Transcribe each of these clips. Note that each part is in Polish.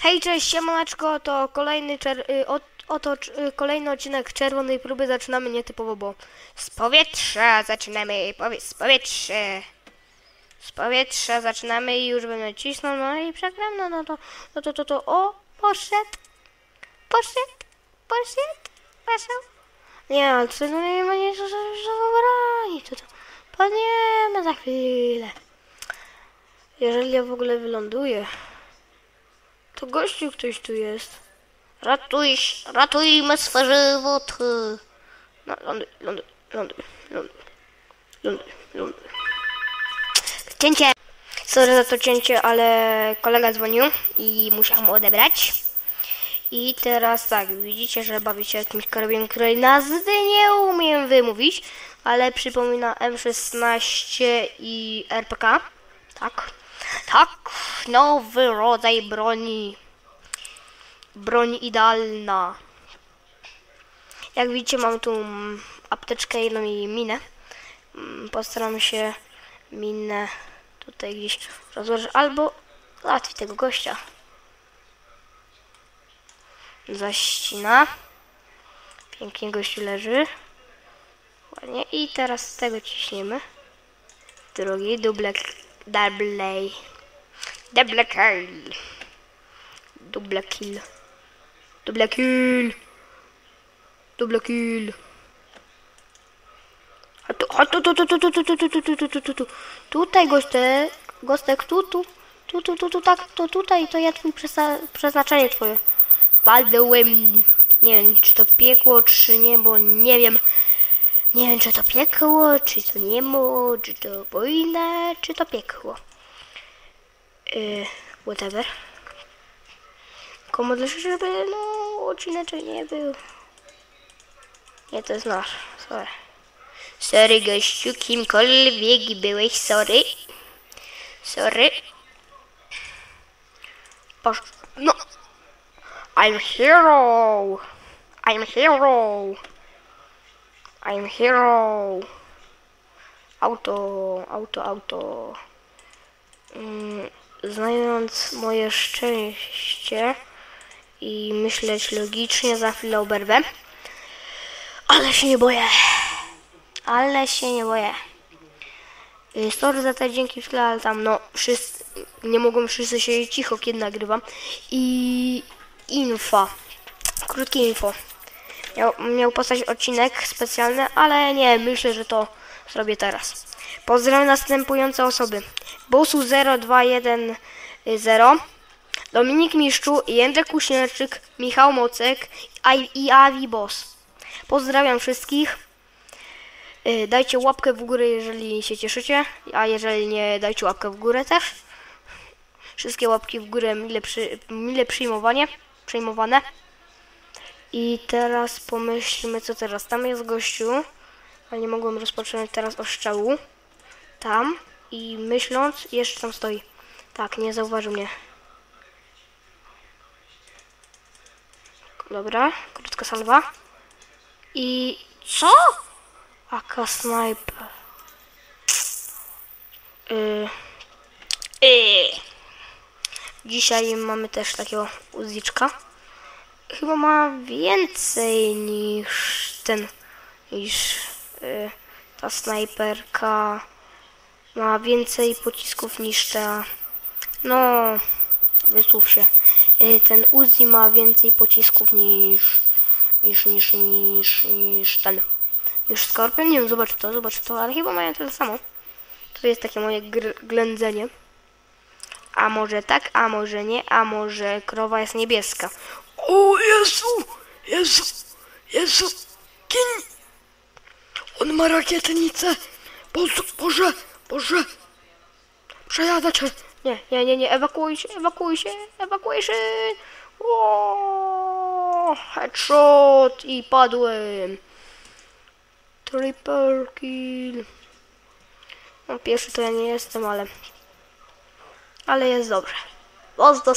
Hej, cześć, siemaneczko, to kolejny czer- y, ot- oto y, kolejny odcinek czerwonej próby zaczynamy nietypowo, bo z powietrza zaczynamy, powie- z powietrza. Z powietrza zaczynamy i już będę cisnął, no i przegram, no, no to, no to, to, to, o, poszedł, poszedł, poszedł, poszedł. Nie, ale to no nie ma nic, co zabroni, to, to padniemy za chwilę. Jeżeli ja w ogóle wyląduję. To gościu ktoś tu jest. Ratuj, ratujmy swe żywoty. No, ląduj, ląduj, ląduj, ląduj, ląduj, ląduj. Cięcie. Sorry za to cięcie, ale kolega dzwonił i musiał mu odebrać. I teraz tak, widzicie, że bawi się jakimś karabinem, której nazwy nie umiem wymówić, ale przypomina M16 i RPK. Tak. Tak, nowy rodzaj broni. Broń idealna. Jak widzicie, mam tu apteczkę jedną i minę. Mm, Postaram się minę tutaj gdzieś rozłożyć, albo załatwić tego gościa. Zaścina. Pięknie gościu leży. Ładnie. I teraz z tego ciśniemy. Drugi, double, double, double kill. Double kill. Double kill. Double kill. A tu, a tu, tu, tu, tu, tu, tu, tu, tu, tu, tu, tu, tu, tu, tu. Tutaj gostek, gostek, tu, tu, tu, tu, tu, tu, tak, to tutaj, to ja twój przeznaczenie twoje. Padłem, nie wiem, czy to piekło, czy nie, bo nie wiem. Nie wiem, czy to piekło, czy to niemo, czy to wojna, czy to piekło. Yy, whatever. Modlę się, żeby no odcineczek nie był. Nie, to jest nasz. Sorry. Sorry gościu, kimkolwiek byłeś, sorry. Sorry. Posz... No. I'm hero. I'm hero. I'm hero. Auto, auto, auto. Mm, znając moje szczęście i myśleć logicznie, za chwilę oberwę. Ale się nie boję. Ale się nie boję. Y, Sorry za te dzięki w ale tam no wszyscy, nie mogą wszyscy siedzieć cicho, kiedy nagrywam. I info. Krótkie info. Miał, miał powstać odcinek specjalny, ale nie, myślę, że to zrobię teraz. Pozdrawiam następujące osoby. Bosu 0210 Dominik Miszczu, Jędrek Kuśnierczyk, Michał Mocek i- i Avi Boss. Pozdrawiam wszystkich. Y, Dajcie łapkę w górę, jeżeli się cieszycie, a jeżeli nie, dajcie łapkę w górę też. Wszystkie łapki w górę mile, przy, mile przyjmowanie, przyjmowane. I teraz pomyślmy, co teraz. Tam jest gościu, ale nie mogłem rozpocząć teraz ostrzału. Tam i myśląc, jeszcze tam stoi. Tak, nie zauważył mnie. Dobra, krótka salwa. I co? Aka sniper. Yy. Dzisiaj mamy też takiego uziczka. Chyba ma więcej niż ten, niż yy, ta snajperka. Ma więcej pocisków niż ta. No, wysłów się. Yy, ten Uzi ma więcej pocisków niż, niż, niż, niż, niż ten. Już Skorpion? Nie wiem, zobacz to, zobacz to, ale chyba mają tyle samo. To jest takie moje ględzenie. A może tak, a może nie, a może krowa jest niebieska. O Jezu! Jezu! Jezu! Gin! On ma rakietnicę! Boże, Boże! Boże! Przejadę cię! Nie, nie, nie, nie, ewakuuj się, ewakuuj się, ewakuuj się! O, headshot i padłem. Triple kill. No, pierwszy to ja nie jestem, ale... Ale jest dobrze.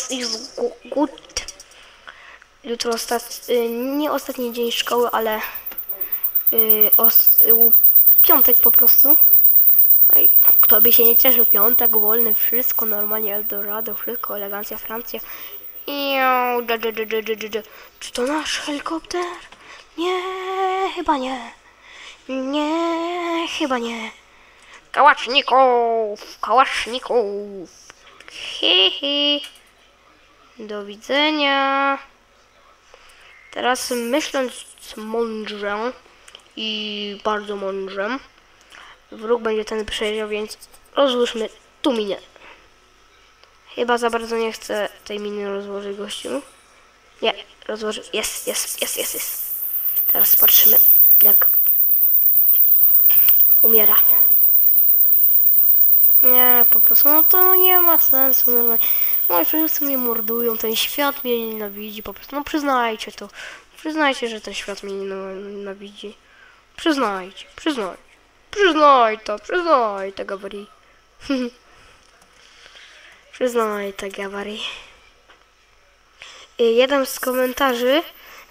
Ist gu- gut. jutro ostat... y, nie ostatni dzień szkoły, ale y, os... y, piątek po prostu. No i kto by się nie cieszył, piątek, wolny, wszystko normalnie, Eldorado, wszystko, elegancja, Francja. Iu, da, da, da, da, da, da. Czy to nasz helikopter? Nie, chyba nie. Nie, chyba nie. Kałaszników, kałaszników. Hi. Do widzenia. Teraz myśląc mądrze i bardzo mądrze, wróg będzie ten przejeżdżał, więc rozłóżmy tu minię. Chyba za bardzo nie chcę tej miny rozłożyć gościu. Nie, rozłoży. Jest, jest, jest, jest, jest. Teraz patrzymy, jak umiera. Nie, po prostu, no to nie ma sensu normalnie. No wszyscy mnie mordują, ten świat mnie nienawidzi, po prostu, no przyznajcie to. Przyznajcie, że ten świat mnie niena- nienawidzi. Przyznajcie, przyznajcie. Przyznaj to, przyznaj to, Gabri. przyznaj to, Gabri. Jeden z komentarzy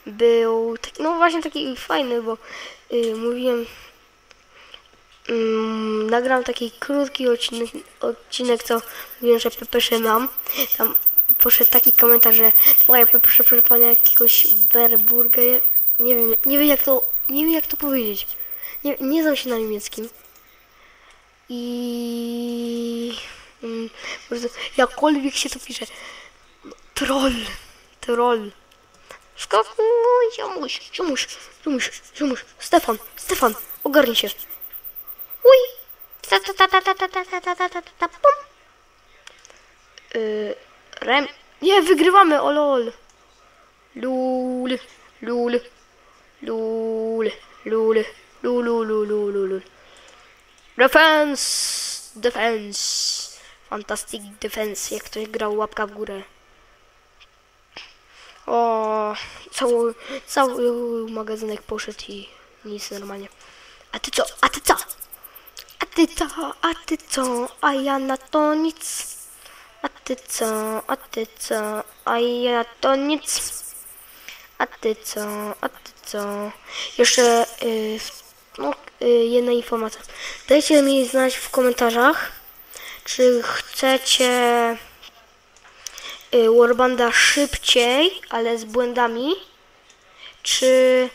był taki, no właśnie taki fajny, bo y, mówiłem, mm, nagram taki krótki odcinek, odcinek, co mówiłem, że pepesze mam. Tam poszedł taki komentarz, że twoja pepesze pana jakiegoś Werburga, nie wiem, nie wiem jak to, nie wiem jak to powiedzieć. Nie, nie znam się na niemieckim. I mm, jakkolwiek się to pisze. Troll, troll. Skakuj, ziomuś, ziomuś, ziomuś, ziomuś. Stefan, Stefan, ogarnij się. Uj. Ta, ta, ta, ta, ta, ta, ta, ta, ta, ta, ta, ta, pum. Y, rem... Nie, wygrywamy, o lol. Lul, lul, lul, lul, lul, lul, lul, lul. Defense, defense. Fantastic defense, jak ktoś grał łapka w górę. O, cały, cały magazynek poszedł i nic normalnie. A ty co? A ty co? Ty co? A ty co? A ja na to nic. A ty co? A ty co? A ja na to nic. A ty co? A ty co? Jeszcze y, no, y, jedna informacja. Dajcie mi znać w komentarzach, czy chcecie y, Warbanda szybciej, ale z błędami, czy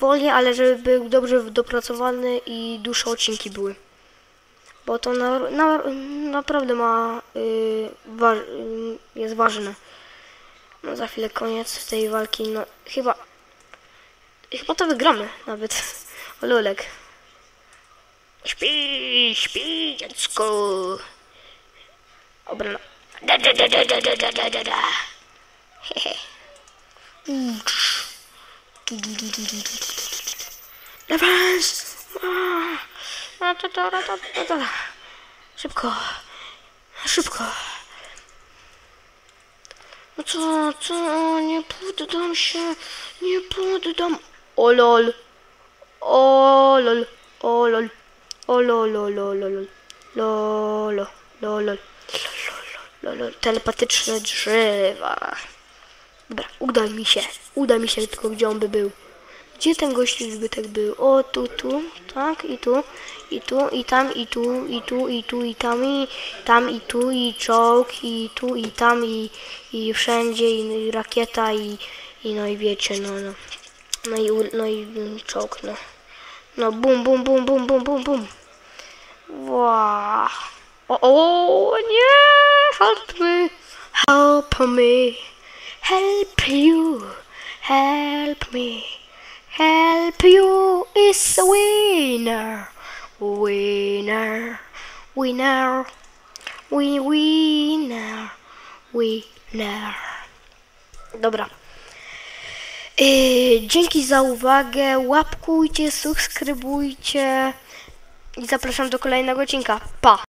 wolniej, ale żeby był dobrze dopracowany i dłuższe odcinki były. Bo to na, na, naprawdę ma, y, wa, y, jest ważne. No za chwilę koniec tej walki, no chyba, chyba to wygramy nawet. O lulek. Śpi, śpi, dziecko. Obrona. Da, da, da, da, da, da, da, da, da, da. Hehe. Ta, ta, ta. Szybko. Szybko. No co, co? Nie poddam się. Nie poddam. O lol. O lol. O lol. O lol, lol, lol. Telepatyczne drzewa. Dobra, uda mi się. Uda mi się, tylko gdzie on by był. Gdzie ten gościu zbytek był? O, tu, tu, tak, i tu, i tu, i tam, i tu, i tu, i tu, i tam, i tam, i tu, i czołg, i tu, i tam, i, i wszędzie, i, i rakieta, i, i no i wiecie, no, no. No i, no i mm, czołg, no. No, bum, bum, bum, bum, bum, bum, bum. Wow. O, o, nie, help me, help me, help you, help me. Help you is a winner, winner, winner, we winner, winner. Dobra. Yy, dzięki za uwagę. Łapkujcie, subskrybujcie i zapraszam do kolejnego odcinka. Pa!